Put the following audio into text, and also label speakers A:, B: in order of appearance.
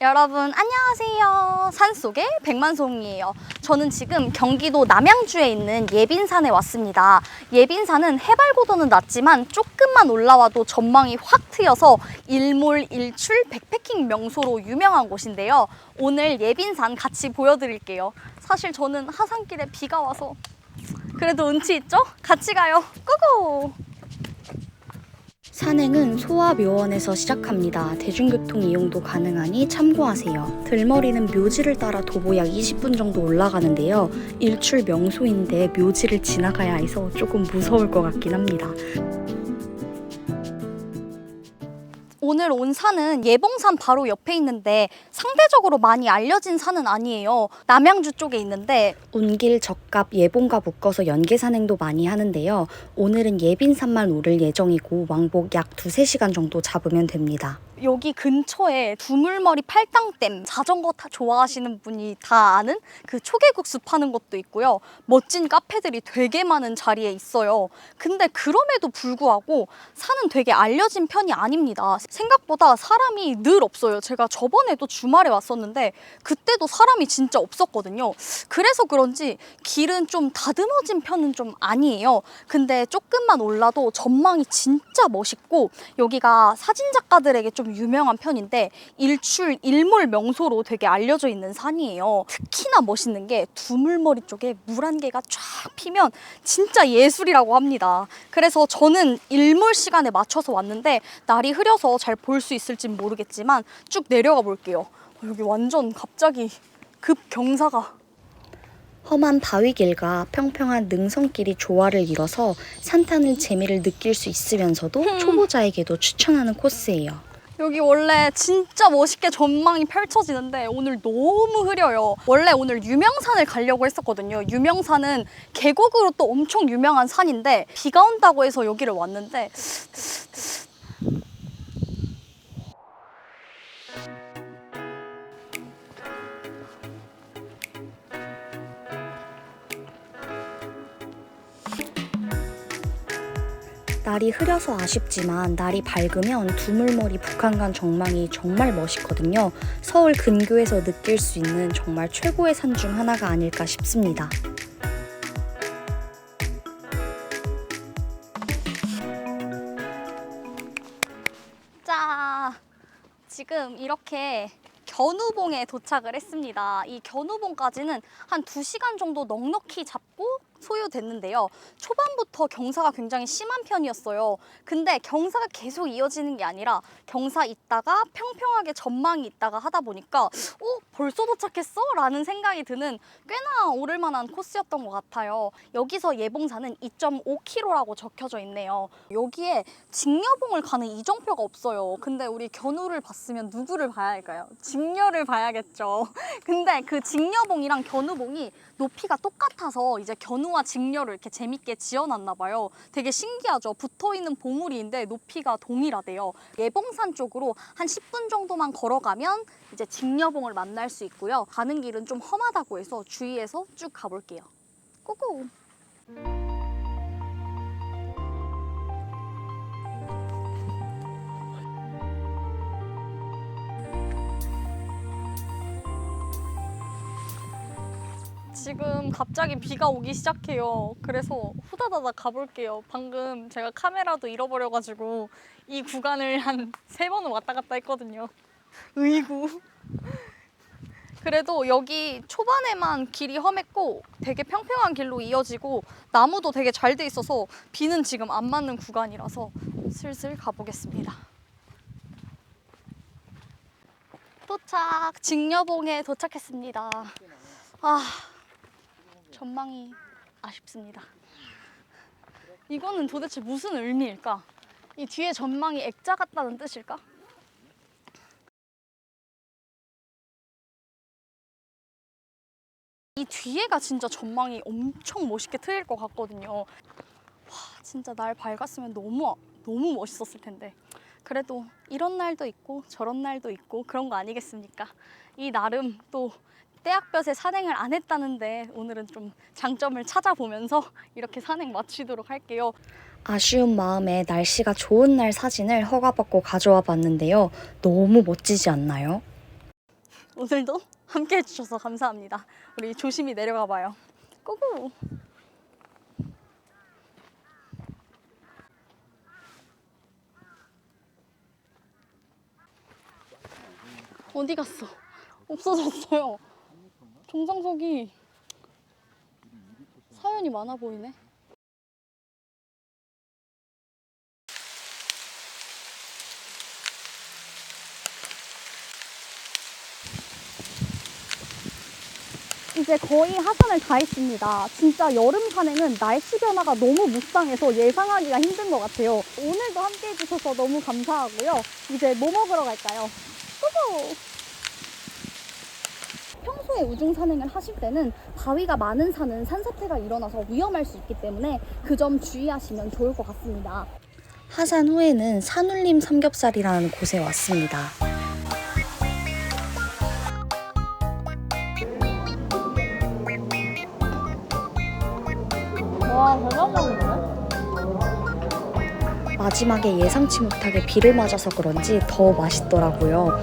A: 여러분 안녕하세요. 산속의 백만송이에요. 저는 지금 경기도 남양주에 있는 예빈산에 왔습니다. 예빈산은 해발 고도는 낮지만 조금만 올라와도 전망이 확 트여서 일몰일출 백패킹 명소로 유명한 곳인데요. 오늘 예빈산 같이 보여드릴게요. 사실 저는 하산길에 비가 와서 그래도 운치 있죠? 같이 가요. 고고! 산행은 소아묘원에서 시작합니다. 대중교통 이용도 가능하니 참고하세요. 들머리는 묘지를 따라 도보 약 20분 정도 올라가는데요. 일출 명소인데 묘지를 지나가야 해서 조금 무서울 것 같긴 합니다. 오늘 온 산은 예봉산 바로 옆에 있는데 상대적으로 많이 알려진 산은 아니에요. 남양주 쪽에 있는데 운길, 적갑, 예봉과 묶어서 연계 산행도 많이 하는데요. 오늘은 예빈산만 오를 예정이고 왕복 약 두세 시간 정도 잡으면 됩니다. 여기 근처에 두물머리 팔당댐 자전거 타 좋아하시는 분이 다 아는 그 초계국수 파는 곳도 있고요. 멋진 카페들이 되게 많은 자리에 있어요. 근데 그럼에도 불구하고 산은 되게 알려진 편이 아닙니다. 생각보다 사람이 늘 없어요. 제가 저번에도 주말에 왔었는데 그때도 사람이 진짜 없었거든요. 그래서 그런지 길은 좀 다듬어진 편은 좀 아니에요. 근데 조금만 올라도 전망이 진짜 멋있고 여기가 사진 작가들에게 좀 유명한 편인데 일출 일몰 명소로 되게 알려져 있는 산이에요. 특히나 멋있는 게 두물머리 쪽에 물 한 개가 쫙 피면 진짜 예술이라고 합니다. 그래서 저는 일몰 시간에 맞춰서 왔는데 날이 흐려서 잘 볼 수 있을진 모르겠지만 쭉 내려가 볼게요. 어, 여기 완전 갑자기 급 경사가 험한 바위길과 평평한 능선길이 조화를 이뤄서 산타는 재미를 느낄 수 있으면서도 초보자에게도 추천하는 코스예요. 여기 원래 진짜 멋있게 전망이 펼쳐지는데 오늘 너무 흐려요. 원래 오늘 유명산을 가려고 했었거든요. 유명산은 계곡으로 또 엄청 유명한 산인데 비가 온다고 해서 여기를 왔는데 날이 흐려서 아쉽지만 날이 밝으면 두물머리 북한간 정망이 정말 멋있거든요. 서울 근교에서 느낄 수 있는 정말 최고의 산 중 하나가 아닐까 싶습니다. 자, 지금 이렇게 견우봉에 도착을 했습니다. 이 견우봉까지는 한 2시간 정도 넉넉히 잡고 소요됐는데요. 초반부터 경사가 굉장히 심한 편이었어요. 근데 경사가 계속 이어지는 게 아니라 경사 있다가 평평하게 전망이 있다가 하다 보니까 어? 벌써 도착했어? 라는 생각이 드는 꽤나 오를 만한 코스였던 것 같아요. 여기서 예봉산은 2.5km라고 적혀져 있네요. 여기에 직녀봉을 가는 이정표가 없어요. 근데 우리 견우를 봤으면 누구를 봐야 할까요? 직녀를 봐야겠죠. 근데 그 직녀봉이랑 견우봉이 높이가 똑같아서 이제 견우 와 직녀를 이렇게 재밌게 지어놨나 봐요. 되게 신기하죠. 붙어 있는 봉우리인데 높이가 동일하대요. 예봉산 쪽으로 한 10분 정도만 걸어가면 이제 직녀봉을 만날 수 있고요. 가는 길은 좀 험하다고 해서 주의해서 쭉 가볼게요. 고고! 지금 갑자기 비가 오기 시작해요. 그래서 후다다다 가볼게요. 방금 제가 카메라도 잃어버려가지고 이 구간을 한 세 번은 왔다 갔다 했거든요. 으이구. 그래도 여기 초반에만 길이 험했고 되게 평평한 길로 이어지고 나무도 되게 잘 돼 있어서 비는 지금 안 맞는 구간이라서 슬슬 가보겠습니다. 도착! 직녀봉에 도착했습니다. 아, 전망이 아쉽습니다. 이거는 도대체 무슨 의미일까? 이 뒤에 전망이 액자 같다는 뜻일까? 이 뒤에가 진짜 전망이 엄청 멋있게 트일 것 같거든요. 와, 진짜 날 밝았으면 너무 너무 멋있었을 텐데. 그래도 이런 날도 있고 저런 날도 있고 그런 거 아니겠습니까? 이 나름 또 떼약볕에 산행을 안 했다는데 오늘은 좀 장점을 찾아보면서 이렇게 산행 마치도록 할게요. 아쉬운 마음에 날씨가 좋은 날 사진을 허가받고 가져와 봤는데요. 너무 멋지지 않나요? 오늘도 함께 해주셔서 감사합니다. 우리 조심히 내려가 봐요. 고고! 어디 갔어? 없어졌어요. 종상석이 사연이 많아 보이네. 이제 거의 하산을 다 했습니다. 진짜 여름 산행은 날씨 변화가 너무 무쌍해서 예상하기가 힘든 것 같아요. 오늘도 함께 해주셔서 너무 감사하고요. 이제 뭐 먹으러 갈까요? 고고! 평소에 우중 산행을 하실 때는 바위가 많은 산은 산사태가 일어나서 위험할 수 있기 때문에 그 점 주의하시면 좋을 것 같습니다.
B: 하산 후에는 산울림 삼겹살이라는 곳에 왔습니다.
A: 와.
B: 마지막에 예상치 못하게 비를 맞아서 그런지 더 맛있더라고요.